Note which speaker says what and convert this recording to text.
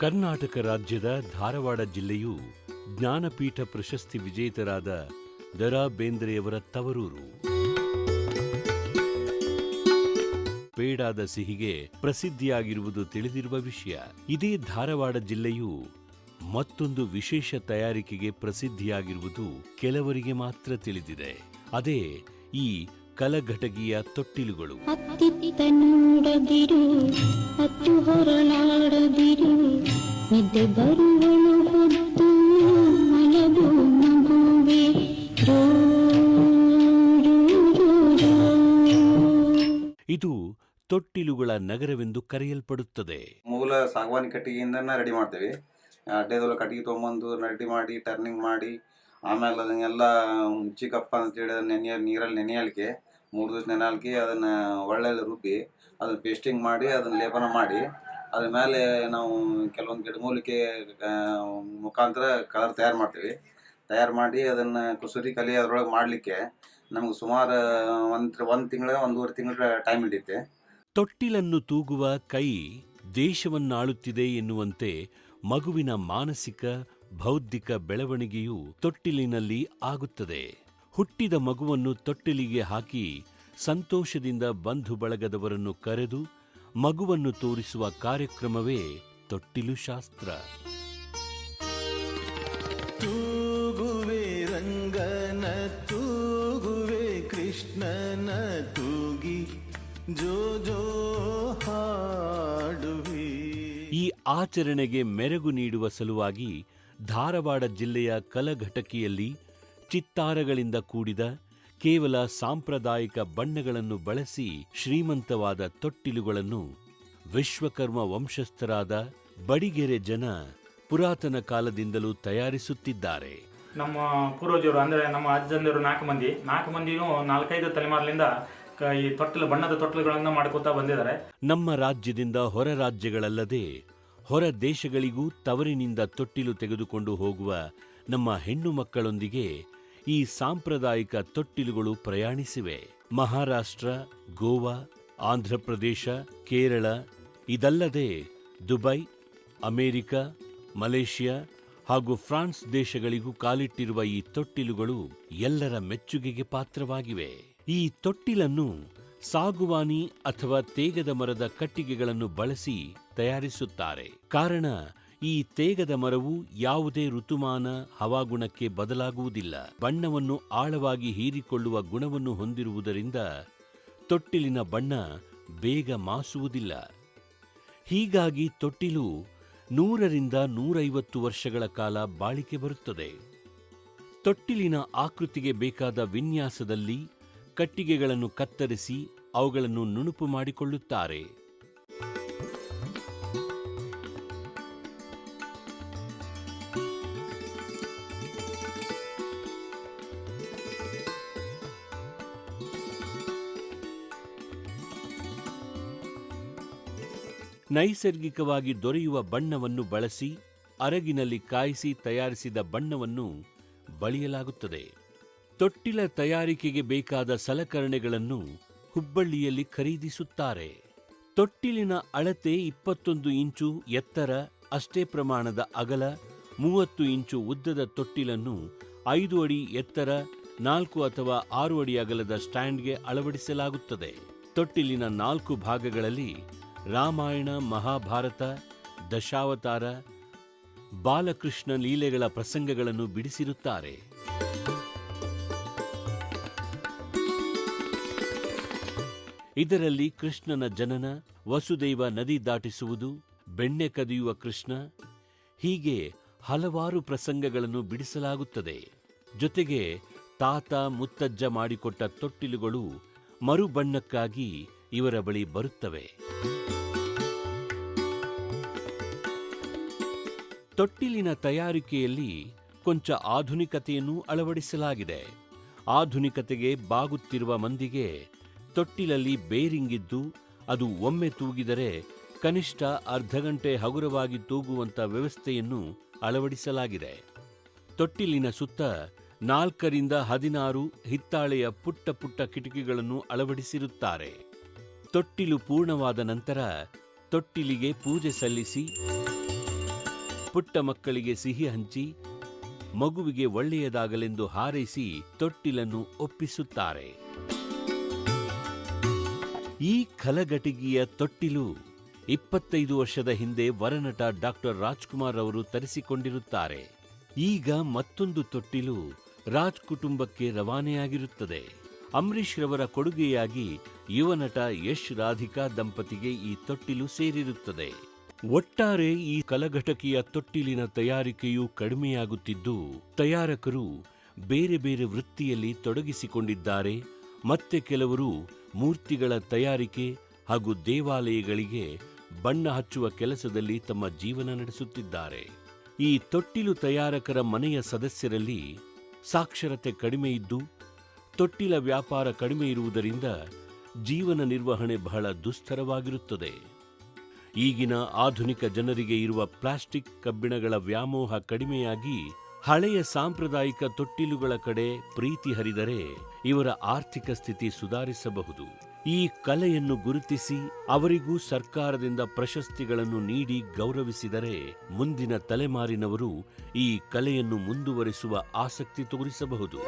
Speaker 1: ಕರ್ನಾಟಕ ರಾಜ್ಯದ ಧಾರವಾಡ ಜಿಲ್ಲೆಯು ಜ್ಞಾನಪೀಠ ಪ್ರಶಸ್ತಿ ವಿಜೇತರಾದ ದರಾ ಬೇಂದ್ರೆಯವರ ತವರೂರು. ಪೇಡಾದ ಸಿಹಿಗೆ ಪ್ರಸಿದ್ಧಿಯಾಗಿರುವುದು ತಿಳಿದಿರುವ ವಿಷಯ. ಇದೇ ಧಾರವಾಡ ಜಿಲ್ಲೆಯು ಮತ್ತೊಂದು ವಿಶೇಷ ತಯಾರಿಕೆಗೆ ಪ್ರಸಿದ್ಧಿಯಾಗಿರುವುದು ಕೆಲವರಿಗೆ ಮಾತ್ರ ತಿಳಿದಿದೆ. ಅದೇ ಈ ಕಲಘಟಗಿಯ ತೊಟ್ಟಿಲುಗಳು.
Speaker 2: ಅತ್ತಿತ್ತ ನೋಡದಿರು ಅತ್ತು ಹೊರಲಾಡದಿರು ನಿದ್ದೆ ಬರುವಳು ಹೊತ್ತು ಮಲಗು ಮಗುವೆ.
Speaker 1: ಇದು ತೊಟ್ಟಿಲುಗಳ ನಗರವೆಂದು ಕರೆಯಲ್ಪಡುತ್ತದೆ.
Speaker 3: ಮೂಲ ಸಾಗವಾನಿ ಕಟ್ಟಿಗೆಯಿಂದ ರೆಡಿ ಮಾಡ್ತೇವೆ. ಅಡ್ಡೆದೊಳ ಕಟ್ಟಿಗೆ ತೊಗೊಂಬಂದು ರೆಡಿ ಮಾಡಿ ಟರ್ನಿಂಗ್ ಮಾಡಿ ಆಮೇಲೆ ಅದನ್ನೆಲ್ಲ ಚಿಕ್ಕಪ್ಪ ಅಂತೇಳಿ ಅದನ್ನ ನೆನೆಯ ನೀರಲ್ಲಿ ನೆನೆಯಲಿಕ್ಕೆ ಮೂರು ದಿವಸ ನೆನಲ್ಕಿ ಅದನ್ನು ಒಳ್ಳೆಯಲ್ಲಿ ರುಬ್ಬಿ, ಅದನ್ನ ಪೇಸ್ಟಿಂಗ್ ಮಾಡಿ, ಅದನ್ನ ಲೇಪನ ಮಾಡಿ, ಅದ್ರ ಮೇಲೆ ನಾವು ಕೆಲವೊಂದು ಗಿಡಮೂಲಿಕೆ ಮುಖಾಂತರ ಕಲರ್ ತಯಾರು ಮಾಡ್ತೀವಿ. ತಯಾರು ಮಾಡಿ ಅದನ್ನು ಕುಸುರಿ ಕಲಿ ಅದರೊಳಗೆ ಮಾಡಲಿಕ್ಕೆ ನಮ್ಗೆ ಸುಮಾರು, ಒಂದು ಒಂದು ತಿಂಗಳ, ಒಂದೂವರೆ ತಿಂಗಳ ಟೈಮ್ ಹಿಡಿಯುತ್ತೆ
Speaker 1: ತೊಟ್ಟಿಲನ್ನು ತೂಗುವ ಕೈ ದೇಶವನ್ನಾಳುತ್ತಿದೆ ಎನ್ನುವಂತೆ ಮಗುವಿನ ಮಾನಸಿಕ, ಬೌದ್ಧಿಕ ಬೆಳವಣಿಗೆಯು ತೊಟ್ಟಿಲಿನಲ್ಲಿ ಆಗುತ್ತದೆ. ಹುಟ್ಟಿದ ಮಗುವನ್ನು ತೊಟ್ಟಿಲಿಗೆ ಹಾಕಿ ಸಂತೋಷದಿಂದ ಬಂಧು ಬಳಗದವರನ್ನು ಕರೆದು ಮಗುವನ್ನು ತೋರಿಸುವ ಕಾರ್ಯಕ್ರಮವೇ ತೊಟ್ಟಿಲು ಶಾಸ್ತ್ರ.
Speaker 4: ತೂಗುವೆ ರಂಗನ ತೂಗುವೆ ಕೃಷ್ಣನ ತೂಗಿ ಜೋ ಜೋ ಹಾಡುವೆ.
Speaker 1: ಈ ಆಚರಣೆಗೆ ಮೆರಗು ನೀಡುವ ಸಲುವಾಗಿ ಧಾರವಾಡ ಜಿಲ್ಲೆಯ ಕಲಘಟಕಿಯಲ್ಲಿ ಚಿತ್ತಾರಗಳಿಂದ ಕೂಡಿದ ಕೇವಲ ಸಾಂಪ್ರದಾಯಿಕ ಬಣ್ಣಗಳನ್ನು ಬಳಸಿ ಶ್ರೀಮಂತವಾದ ತೊಟ್ಟಿಲುಗಳನ್ನು ವಿಶ್ವಕರ್ಮ ವಂಶಸ್ಥರಾದ ಬಡಿಗೆರೆ ಜನ ಪುರಾತನ ಕಾಲದಿಂದಲೂ ತಯಾರಿಸುತ್ತಿದ್ದಾರೆ.
Speaker 5: ನಮ್ಮ ಪೂರ್ವಜರು ಅಂದರೆ ನಮ್ಮ ಅಜ್ಜಂದಿರು ನಾಲ್ಕು ಮಂದಿ ನಾಲ್ಕು ಮಂದಿನೂ ನಾಲ್ಕೈದು ತಲೆಮಾರಿನಿಂದ ಈ ತೊಟ್ಟಿಲು ಬಣ್ಣದ ತೊಟ್ಟಿಲುಗಳನ್ನು ಮಾಡ್ಕೋತಾ ಬಂದಿದ್ದಾರೆ.
Speaker 1: ನಮ್ಮ ರಾಜ್ಯದಿಂದ ಹೊರ ರಾಜ್ಯಗಳಲ್ಲದೆ ಹೊರ ದೇಶಗಳಿಗೂ ತವರಿನಿಂದ ತೊಟ್ಟಿಲು ತೆಗೆದುಕೊಂಡು ಹೋಗುವ ನಮ್ಮ ಹೆಣ್ಣು ಮಕ್ಕಳೊಂದಿಗೆ ಈ ಸಾಂಪ್ರದಾಯಿಕ ತೊಟ್ಟಿಲುಗಳು ಪ್ರಯಾಣಿಸಿವೆ. ಮಹಾರಾಷ್ಟ್ರ, ಗೋವಾ, ಆಂಧ್ರಪ್ರದೇಶ, ಕೇರಳ, ಇದಲ್ಲದೆ ದುಬೈ, ಅಮೆರಿಕ, ಮಲೇಷಿಯಾ ಹಾಗೂ ಫ್ರಾನ್ಸ್ ದೇಶಗಳಿಗೂ ಕಾಲಿಟ್ಟಿರುವ ಈ ತೊಟ್ಟಿಲುಗಳು ಎಲ್ಲರ ಮೆಚ್ಚುಗೆಗೆ ಪಾತ್ರವಾಗಿವೆ. ಈ ತೊಟ್ಟಿಲನ್ನು ಸಾಗುವಾನಿ ಅಥವಾ ತೇಗದ ಮರದ ಕಟ್ಟಿಗೆಗಳನ್ನು ಬಳಸಿ ತಯಾರಿಸುತ್ತಾರೆ. ಕಾರಣ ಈ ತೇಗದ ಮರವು ಯಾವುದೇ ಋತುಮಾನ ಹವಾಗುಣಕ್ಕೆ ಬದಲಾಗುವುದಿಲ್ಲ. ಬಣ್ಣವನ್ನು ಆಳವಾಗಿ ಹೀರಿಕೊಳ್ಳುವ ಗುಣವನ್ನು ಹೊಂದಿರುವುದರಿಂದ ತೊಟ್ಟಿಲಿನ ಬಣ್ಣ ಬೇಗ ಮಾಸುವುದಿಲ್ಲ. ಹೀಗಾಗಿ ತೊಟ್ಟಿಲು ನೂರರಿಂದ ನೂರೈವತ್ತು ವರ್ಷಗಳ ಕಾಲ ಬಾಳಿಕೆ ಬರುತ್ತದೆ. ತೊಟ್ಟಿಲಿನ ಆಕೃತಿಗೆ ಬೇಕಾದ ವಿನ್ಯಾಸದಲ್ಲಿ ಕಟ್ಟಿಗೆಗಳನ್ನು ಕತ್ತರಿಸಿ ಅವುಗಳನ್ನು ನುಣುಪು ಮಾಡಿಕೊಳ್ಳುತ್ತಾರೆ. ನೈಸರ್ಗಿಕವಾಗಿ ದೊರೆಯುವ ಬಣ್ಣವನ್ನು ಬಳಸಿ ಅರಗಿನಲ್ಲಿ ಕಾಯಿಸಿ ತಯಾರಿಸಿದ ಬಣ್ಣವನ್ನು ಬಳಿಯಲಾಗುತ್ತದೆ. ತೊಟ್ಟಿಲ ತಯಾರಿಕೆಗೆ ಬೇಕಾದ ಸಲಕರಣೆಗಳನ್ನು ಹುಬ್ಬಳ್ಳಿಯಲ್ಲಿ ಖರೀದಿಸುತ್ತಾರೆ. ತೊಟ್ಟಿಲಿನ ಅಳತೆ ಇಪ್ಪತ್ತೊಂದು ಇಂಚು ಎತ್ತರ, ಅಷ್ಟೇ ಪ್ರಮಾಣದ ಅಗಲ ಮೂವತ್ತು ಇಂಚು ಉದ್ದದ ತೊಟ್ಟಿಲನ್ನು ಐದು ಅಡಿ ಎತ್ತರ, ನಾಲ್ಕು ಅಥವಾ ಆರು ಅಡಿ ಅಗಲದ ಸ್ಟ್ಯಾಂಡ್ಗೆ ಅಳವಡಿಸಲಾಗುತ್ತದೆ. ತೊಟ್ಟಿಲಿನ ನಾಲ್ಕು ಭಾಗಗಳಲ್ಲಿ ರಾಮಾಯಣ, ಮಹಾಭಾರತ, ದಶಾವತಾರ, ಬಾಲಕೃಷ್ಣ ಲೀಲೆಗಳ ಪ್ರಸಂಗಗಳನ್ನು ಬಿಡಿಸಿರುತ್ತಾರೆ. ಇದರಲ್ಲಿ ಕೃಷ್ಣನ ಜನನ, ವಸುದೈವ ನದಿ ದಾಟಿಸುವುದು, ಬೆಣ್ಣೆ ಕದಿಯುವ ಕೃಷ್ಣ, ಹೀಗೆ ಹಲವಾರು ಪ್ರಸಂಗಗಳನ್ನು ಬಿಡಿಸಲಾಗುತ್ತದೆ. ಜೊತೆಗೆ ತಾತ ಮುತ್ತಜ್ಜ ಮಾಡಿಕೊಟ್ಟ ತೊಟ್ಟಿಲುಗಳು ಮರುಬಣ್ಣಕ್ಕಾಗಿ ಇವರ ಬಳಿ ಬರುತ್ತವೆ. ತೊಟ್ಟಿಲಿನ ತಯಾರಿಕೆಯಲ್ಲಿ ಕೊಂಚ ಆಧುನಿಕತೆಯನ್ನು ಅಳವಡಿಸಲಾಗಿದೆ. ಆಧುನಿಕತೆಗೆ ಬಾಗುತ್ತಿರುವ ಮಂದಿಗೆ ತೊಟ್ಟಿಲಲ್ಲಿ ಬೇರಿಂಗಿದ್ದು ಅದು ಒಮ್ಮೆ ತೂಗಿದರೆ ಕನಿಷ್ಠ ಅರ್ಧ ಗಂಟೆ ಹಗುರವಾಗಿ ತೂಗುವಂಥ ವ್ಯವಸ್ಥೆಯನ್ನು ಅಳವಡಿಸಲಾಗಿದೆ. ತೊಟ್ಟಿಲಿನ ಸುತ್ತ ನಾಲ್ಕರಿಂದ ಹದಿನಾರು ಹಿತ್ತಾಳೆಯ ಪುಟ್ಟ ಪುಟ್ಟ ಕಿಟಕಿಗಳನ್ನು ಅಳವಡಿಸಿರುತ್ತಾರೆ. ತೊಟ್ಟಿಲು ಪೂರ್ಣವಾದ ನಂತರ ತೊಟ್ಟಿಲಿಗೆ ಪೂಜೆ ಸಲ್ಲಿಸಿ, ಪುಟ್ಟ ಮಕ್ಕಳಿಗೆ ಸಿಹಿ ಹಂಚಿ, ಮಗುವಿಗೆ ಒಳ್ಳೆಯದಾಗಲೆಂದು ಹಾರೈಸಿ ತೊಟ್ಟಿಲನ್ನು ಒಪ್ಪಿಸುತ್ತಾರೆ. ಈ ಕಲಗಟಿಗೆಯ ತೊಟ್ಟಿಲು ಇಪ್ಪತ್ತೈದು ವರ್ಷದ ಹಿಂದೆ ವರನಟ ಡಾಕ್ಟರ್ ರಾಜ್ಕುಮಾರ್ ಅವರು ತರಿಸಿಕೊಂಡಿರುತ್ತಾರೆ. ಈಗ ಮತ್ತೊಂದು ತೊಟ್ಟಿಲು ರಾಜ್ ಕುಟುಂಬಕ್ಕೆ ರವಾನೆಯಾಗಿರುತ್ತದೆ. ಅಂಬರೀಷ್ ರವರ ಕೊಡುಗೆಯಾಗಿ ಯುವನಟ ಯಶ್ ರಾಧಿಕಾ ದಂಪತಿಗೆ ಈ ತೊಟ್ಟಿಲು ಸೇರಿರುತ್ತದೆ. ಒಟ್ಟಾರೆ ಈ ಕಲಘಟಕಿಯ ತೊಟ್ಟಿಲಿನ ತಯಾರಿಕೆಯೂ ಕಡಿಮೆಯಾಗುತ್ತಿದ್ದು, ತಯಾರಕರು ಬೇರೆ ಬೇರೆ ವೃತ್ತಿಯಲ್ಲಿ ತೊಡಗಿಸಿಕೊಂಡಿದ್ದಾರೆ. ಮತ್ತೆ ಕೆಲವರು ಮೂರ್ತಿಗಳ ತಯಾರಿಕೆ ಹಾಗೂ ದೇವಾಲಯಗಳಿಗೆ ಬಣ್ಣ ಹಚ್ಚುವ ಕೆಲಸದಲ್ಲಿ ತಮ್ಮ ಜೀವನ ನಡೆಸುತ್ತಿದ್ದಾರೆ. ಈ ತೊಟ್ಟಿಲು ತಯಾರಕರ ಮನೆಯ ಸದಸ್ಯರಲ್ಲಿ ಸಾಕ್ಷರತೆ ಕಡಿಮೆ ಇದ್ದು ತೊಟ್ಟಿಲ ವ್ಯಾಪಾರ ಕಡಿಮೆ ಇರುವುದರಿಂದ ಜೀವನ ನಿರ್ವಹಣೆ ಬಹಳ ದುಸ್ತರವಾಗಿರುತ್ತದೆ. ಈಗಿನ ಆಧುನಿಕ ಜನರಿಗೆ ಇರುವ ಪ್ಲಾಸ್ಟಿಕ್ ಕಬ್ಬಿಣಗಳ ವ್ಯಾಮೋಹ ಕಡಿಮೆಯಾಗಿ ಹಳೆಯ ಸಾಂಪ್ರದಾಯಿಕ ತೊಟ್ಟಿಲುಗಳ ಕಡೆ ಪ್ರೀತಿ ಹರಿದರೆ ಇವರ ಆರ್ಥಿಕ ಸ್ಥಿತಿ ಸುಧಾರಿಸಬಹುದು. ಈ ಕಲೆಯನ್ನು ಗುರುತಿಸಿ ಅವರಿಗೂ ಸರ್ಕಾರದಿಂದ ಪ್ರಶಸ್ತಿಗಳನ್ನು ನೀಡಿ ಗೌರವಿಸಿದರೆ ಮುಂದಿನ ತಲೆಮಾರಿನವರು ಈ ಕಲೆಯನ್ನು ಮುಂದುವರಿಸುವ ಆಸಕ್ತಿ ತೋರಿಸಬಹುದು.